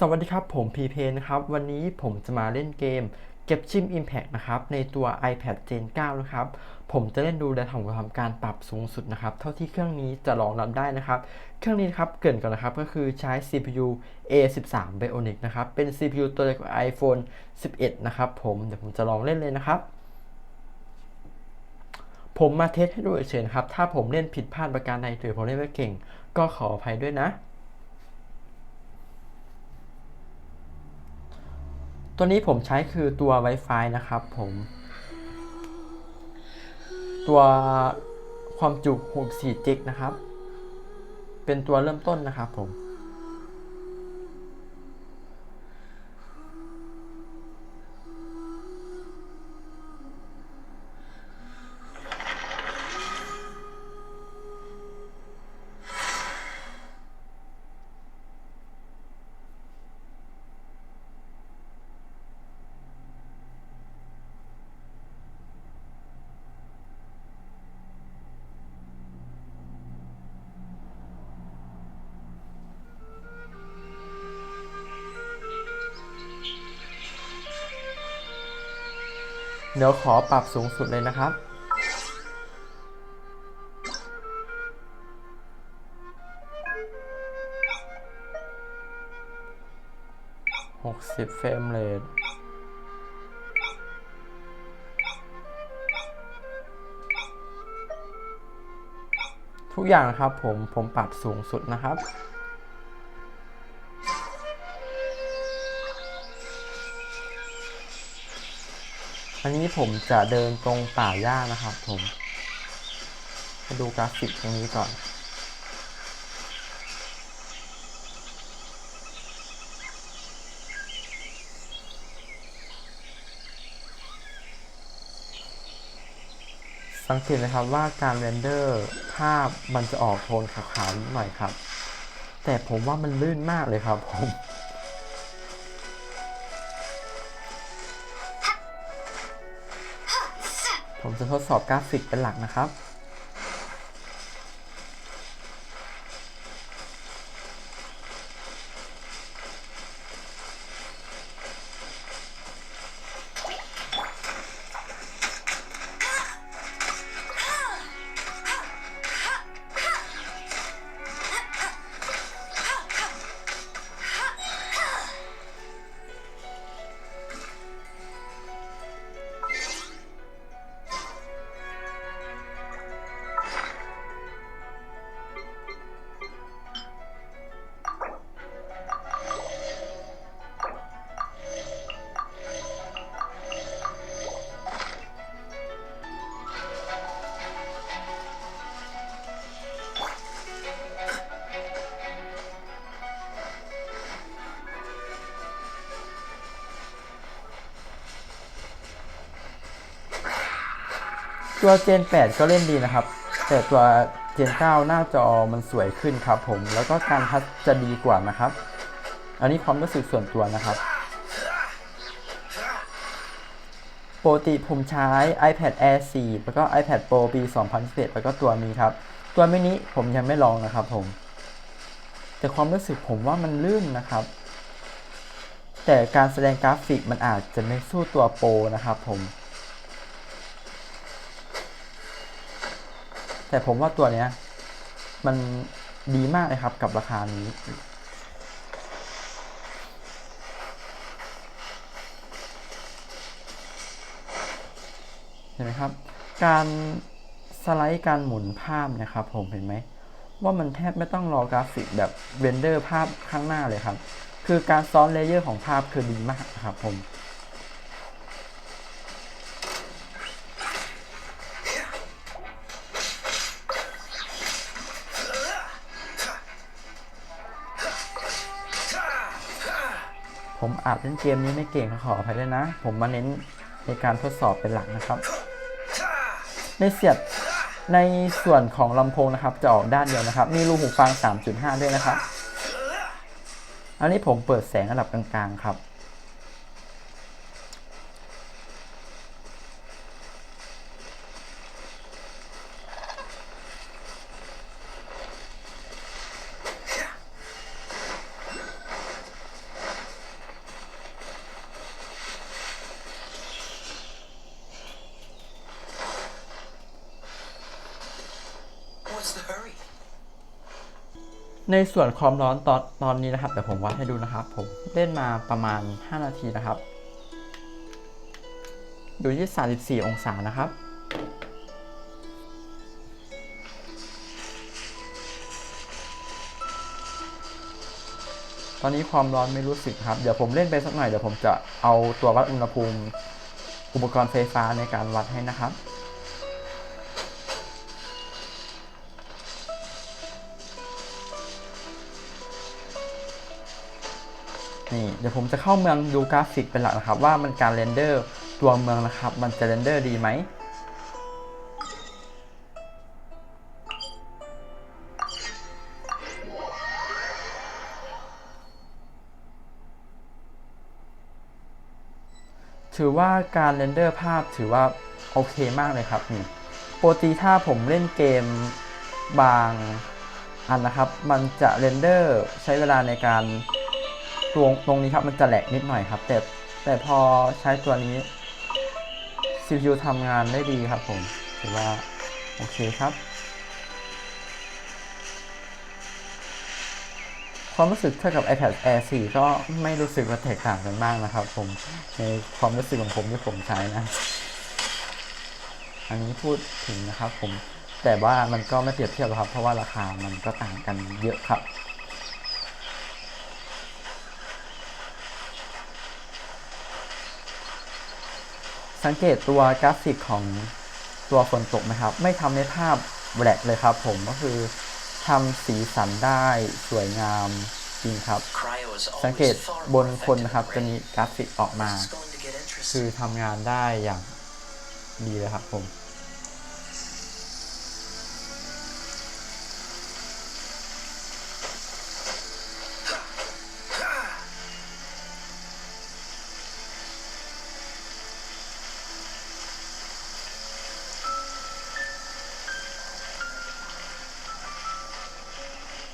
สวัสดีครับ ผมพีเพนะครับ วันนี้ผมจะมาเล่นเกม เก็บชิม Impact นะครับ ในตัว iPad Gen 9 นะครับ ผมจะเล่นดูและทำทำการปรับสูงสุดนะครับ เท่าที่เครื่องนี้จะรองรับได้นะครับ เครื่องนี้นครับเกินก่อนนะครับ ก็คือใช้ CPU A13 Bionic นะครับ เป็น CPU ตัวเดียวกับ iPhone 11 นะครับผม เดี๋ยวผมจะลองเล่นเลยนะครับผมมาเทสให้ดูเฉยๆนะครับ ถ้าผมเล่นผิดพลาดประการใดหรือผมเล่นไม่เก่ง ก็ขออภัยด้วยนะ ตัวนี้ผมใช้คือตัว Wi-Fi นะครับผม ตัวความจุ64จิกนะครับ เป็นตัวเริ่มต้นนะครับผม เดี๋ยวขอปรับสูงสุดเลยนะครับ60เฟรมเรททุกอย่างนะครับผมผมปรับสูงสุดนะครับ อันนี้ผมจะเดินตรงป่าหญ้านะครับผมมาดูกราฟิกตรงนี้ก่อน สังเกตนะครับว่าการเรนเดอร์ภาพมันจะออกโทนขาวๆนิดหน่อยครับ แต่ผมว่ามันลื่นมากเลยครับผม ผมจะทดสอบกราฟิกเป็นหลักนะครับ ตัว Gen 8ก็เล่นดีนะครับ แต่ตัว Gen 9หน้าจอมันสวยขึ้นครับผม แล้วก็การทัชจะดีกว่านะครับ อันนี้ความรู้สึกส่วนตัวนะครับ ปกติผมใช้ iPad Air 4 แล้วก็ iPad Pro ปี 2011 แล้วก็ตัวนี้ครับ ตัวมินิผมยังไม่ลองนะครับผม แต่ความรู้สึกผมว่ามันลื่นนะครับ แต่การแสดงกราฟิกมันอาจจะไม่สู้ตัวโปรนะครับผม แต่ผมว่าตัวเนี้ย มันดีมากเลยครับกับราคานี้ เห็นไหมครับ การสไลด์การหมุนภาพนะครับ ผมเห็นไหมว่ามันแทบไม่ต้องรอกราฟิกแบบเรนเดอร์ภาพข้างหน้าเลยครับ คือการซ้อนเลเยอร์ของภาพคือดีมากครับผม ผมอาจเล่นเกมนี้ไม่เก่งขออภัยด้วยนะ ผมมาเน้นในการทดสอบเป็นหลักนะครับ ในเสียบในส่วนของลำโพงนะครับ จะออกด้านเดียวนะครับ มีรูหูฟัง 3.5 ด้วยนะครับ อันนี้ผมเปิดแสงระดับกลางๆครับ ในส่วนความร้อนตอนตอนนี้นะครับเดี๋ยวผมวัดให้ดูนะครับ ผมเล่นมาประมาณ 5 นาทีนะครับ อยู่ที่ 34 องศานะครับ ตอนนี้ความร้อนไม่รู้สึกครับ เดี๋ยวผมเล่นไปสักหน่อยเดี๋ยวผมจะเอาตัววัดอุณหภูมิ อุปกรณ์ไฟฟ้าในการวัดให้นะครับ นี่เดี๋ยวผมจะเข้าเมืองดูกราฟิกเป็นหลักนะครับ ว่ามันการเรนเดอร์ตัวเมืองนะครับ มันจะเรนเดอร์ดีไหมถือว่าการเรนเดอร์ภาพถือว่าโอเคมากเลยครับนี่ปกติถ้าผมเล่นเกมบางอันนะครับ มันจะเรนเดอร์ใช้เวลาในการ ตรงตรงนี้ครับมันจะแหลกนิดหน่อยครับ แต่แต่พอใช้ตัวนี้ CPU ทำงานได้ดีครับผมถือว่า โอเคครับ ความรู้สึกเท่ากับ iPad Air 4 ก็ไม่รู้สึกว่าแตกต่างกันมากนะครับผมในความรู้สึกของผมที่ผมใช้นะ อันนี้พูดถึงนะครับผมแต่ว่ามันก็ไม่เปรียบเทียบครับ เพราะว่าราคามันก็ต่างกันเยอะครับ สังเกตตัวกราฟิกของตัวฝนตกนะครับ ไม่ทำในภาพแบลกเลยครับผมก็คือทำสีสันได้สวยงามจริงครับ สังเกตบนคนนะครับจะมีกราฟิกออกมา คือทำงานได้อย่างดีเลยครับผม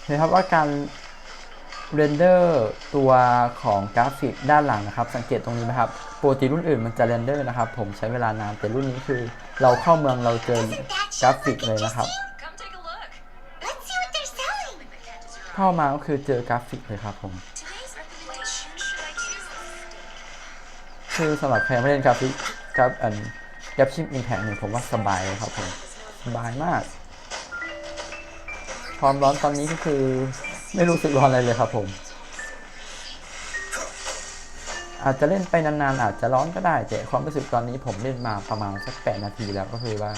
เห็นครับว่าการเรนเดอร์ตัวของกราฟิกด้านหลังนะครับ สังเกตตรงนี้นะครับปกติรุ่นอื่นมันจะเรนเดอร์นะครับ ผมใช้เวลานานแต่รุ่นนี้คือ เราเข้าเมืองเราเจอกราฟิกเลยนะครับ เข้ามาก็คือเจอกราฟิกเลยครับผม คือสำหรับใครไม่เล่นกราฟิกกราฟอันกราฟชิมอิมแพกเนี่ยผมว่าสบายเลยครับผม สบายมาก ความร้อนตอนนี้ก็คือ ไม่รู้สึกร้อนอะไรเลยครับผม อาจจะเล่นไปนานๆอาจจะร้อนก็ได้แต่ความรู้สึกตอนนี้ผมเล่นมาประมาณสักแปดนาทีแล้วก็คือว่า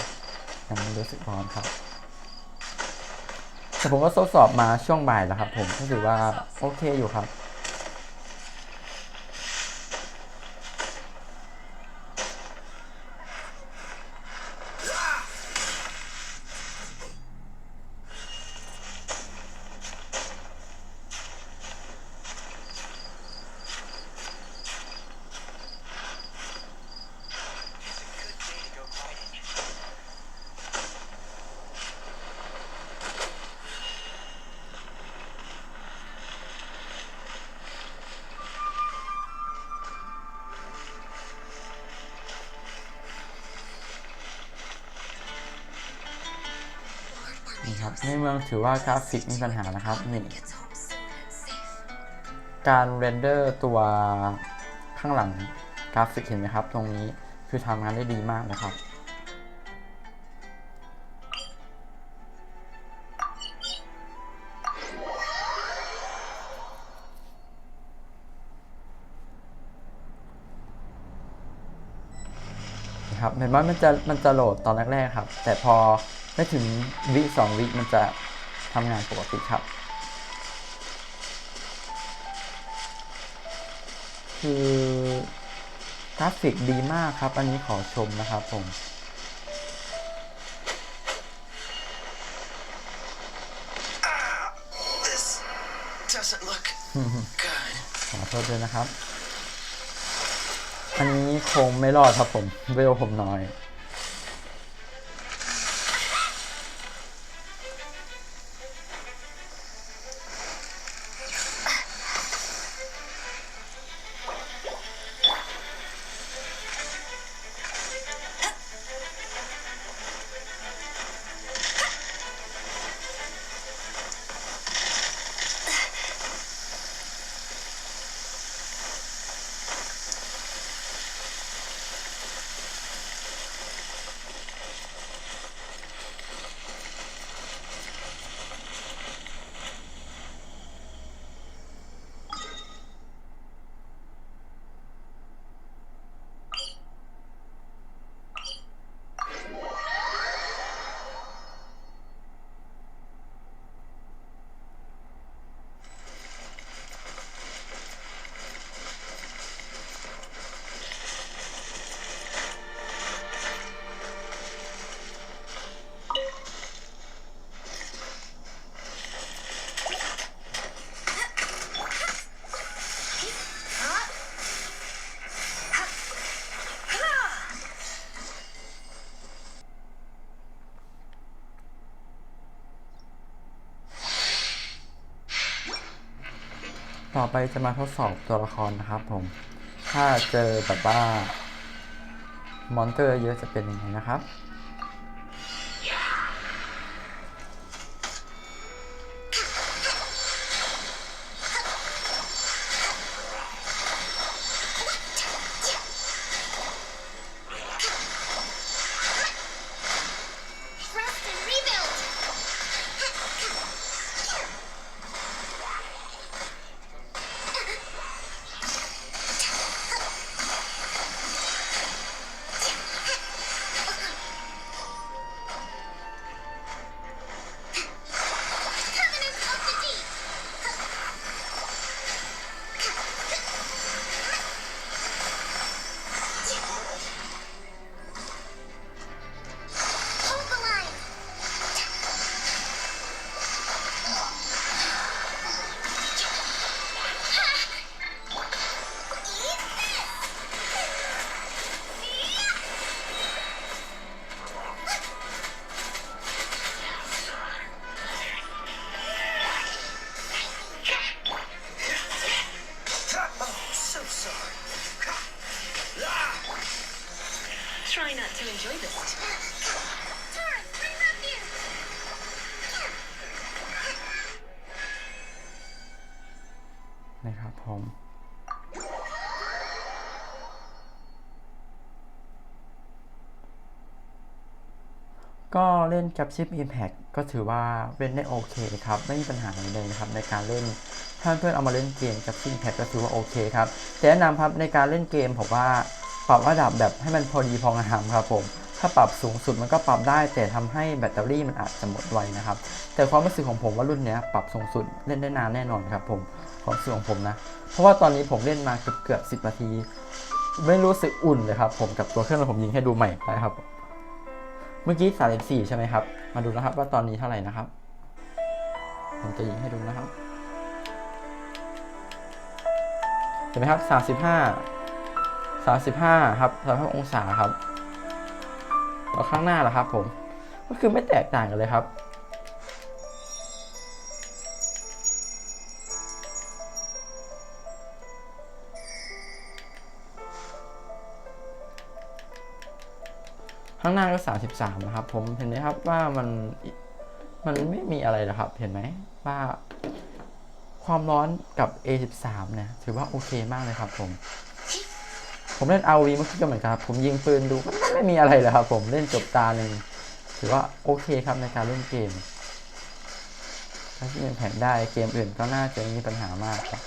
ยังไม่รู้สึกร้อนครับแต่ผมก็ทดสอบมาช่วงบ่ายแล้วครับ ผมก็ถือว่าโอเคอยู่ครับ นี่ครับ ในเมืองถือว่ากราฟิกมีปัญหานะครับนี่การเรนเดอร์ตัวข้างหลังกราฟิกเห็นไหมครับ ตรงนี้คือทำงานได้ดีมากนะครับนะครับเห็นว่ามันจะมันจะโหลดตอนแรกๆครับ แต่พอ ไม่ถึงวิสองวิมันจะทำงานปกติครับ คือกราฟิกดีมากครับ อันนี้ขอชมนะครับผม This doesn't look good. ขอโทษด้วยนะครับ อันนี้คงไม่รอดครับผมเวลผมน้อย ต่อไปจะมาทดสอบตัวละครนะครับผม ถ้าเจอแบบว่ามอนเตอร์เยอะจะเป็นยังไงนะครับ นะครับผมก็เล่นกับชิป Impact ก็ถือว่าเล่นได้โอเคครับ ไม่มีปัญหาอะไรเลยนะครับในการเล่นถ้าเพื่อนเอามาเล่นเกมกับชิป Impact ก็ถือว่าโอเคครับแต่แนะนำครับในการเล่นเกมผมว่าปรับระดับแบบให้มันพอดีพองามครับผม ถ้าปรับสูงสุดมันก็ปรับได้ แต่ทำให้แบตเตอรี่มันอาจจะหมดไวนะครับ แต่ความรู้สึกของผมว่ารุ่นนี้ปรับสูงสุดเล่นได้นานแน่นอนครับผมความรู้สึกของผมนะ เพราะว่าตอนนี้ผมเล่นมาเกือบเกือบสิบนาที ไม่รู้สึกอุ่นเลยครับผมกับตัวเครื่องแล้วผมยิงให้ดูใหม่ได้ครับ เมื่อกี้ 34 ใช่ไหมครับ มาดูนะครับว่าตอนนี้เท่าไหร่นะครับ ผมจะยิงให้ดูนะครับเห็นไหมครับ 35 35 ครับ35องศาครับ แล้วข้างหน้าล่ะครับผม ก็คือไม่แตกต่างกันเลยครับ ข้างหน้าก็ 33 นะครับ ผมเห็นไหมครับว่ามันมันไม่มีอะไรนะครับ เห็นไหมว่าความร้อนกับ A13 เนี่ยถือว่าโอเคมากเลยครับผม ผมเล่น RV เมื่อกี้ก็เหมือนกันครับ ผมยิงปืนดูไม่มีอะไรเลยครับผมเล่นจบตาหนึ่งถือว่าโอเคครับในการเล่นเกม ถ้าที่ยังแผนได้เกมอื่นก็น่าจะมีปัญหามากครับ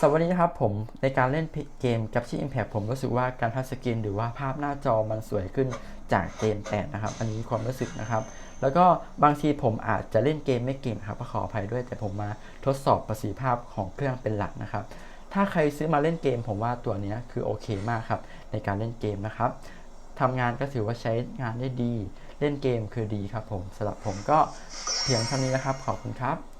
สวัสดีครับผมในการเล่นเกมกับชี่ Impact ผมรู้สึกว่าการทัชสกรีนหรือว่าภาพหน้าจอมันสวยขึ้นจากเกม8นะครับ อันนี้ความรู้สึกนะครับ แล้วก็บางทีผมอาจจะเล่นเกมไม่เก่งครับขออภัยด้วย แต่ผมมาทดสอบประสิทธิภาพของเครื่องเป็นหลักนะครับ ถ้าใครซื้อมาเล่นเกม ผมว่าตัวนี้คือโอเคมากครับในการเล่นเกมนะครับทำงานก็ถือว่าใช้งานได้ดี เล่นเกมคือดีครับผมสำหรับผมก็เพียงเท่านี้นะครับขอบคุณครับ